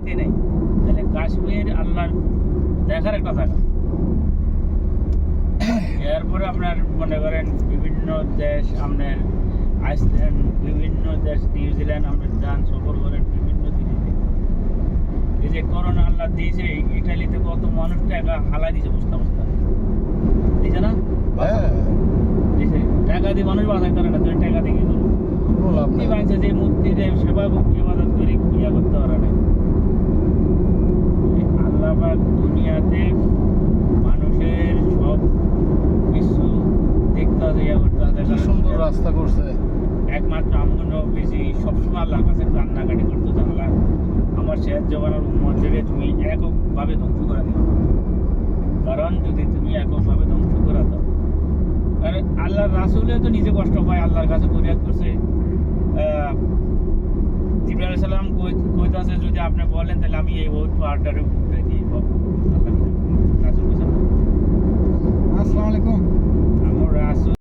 শান্তি নেই। তাহলে কাশ্মীর আল্লাহর দেখার একটা জায়গা। এরপরে আপনার মনে করেন বিভিন্ন দেশ আপনার আইসল্যান্ড বিভিন্ন দেশ নিউজিল্যান্ড আমরা যান সফর করেন বিভিন্ন জিনিস এই যে করোনা আল্লাহ দিয়েছে ইটালিতে কত মানুষ টাকা হালাই দিয়েছে বস্তা বস্তা দিয়েছে না? হ্যাঁ। দিয়েছে। টাকা দিয়ে মানুষ বাঁচাইতে পারে না তুমি টাকা দিয়ে কি করব কোনো লাভ মূর্তি নেই ভাঙছে যে মূর্তির সেবা ইবাদত করে ইয়া করতে পারে না আল্লাহ পাক দুনিয়াতে মানুষের সব কিছু দেখতে হবে ইয়া করতে হবে কি সুন্দর রাস্তা করছে। একমাত্র আমগুলো বেশি সবসময় আল্লাহর কাছে কান্নাকাটি করতে জানলা। আমার শেষ জবানের উম্মতকে তুমি এককভাবে ধ্বংস করে দিও। কারণ যদি তুমি এককভাবে ধ্বংস করে দাও কারণ আল্লাহর রাসুলে তো নিজে কষ্ট পায় আল্লাহর কাছে ফরিয়াদ করছে। জিবরাল সালাম কইতাছে যদি আপনি বলেন তাহলে আমি এই ওট পাহাড়টারে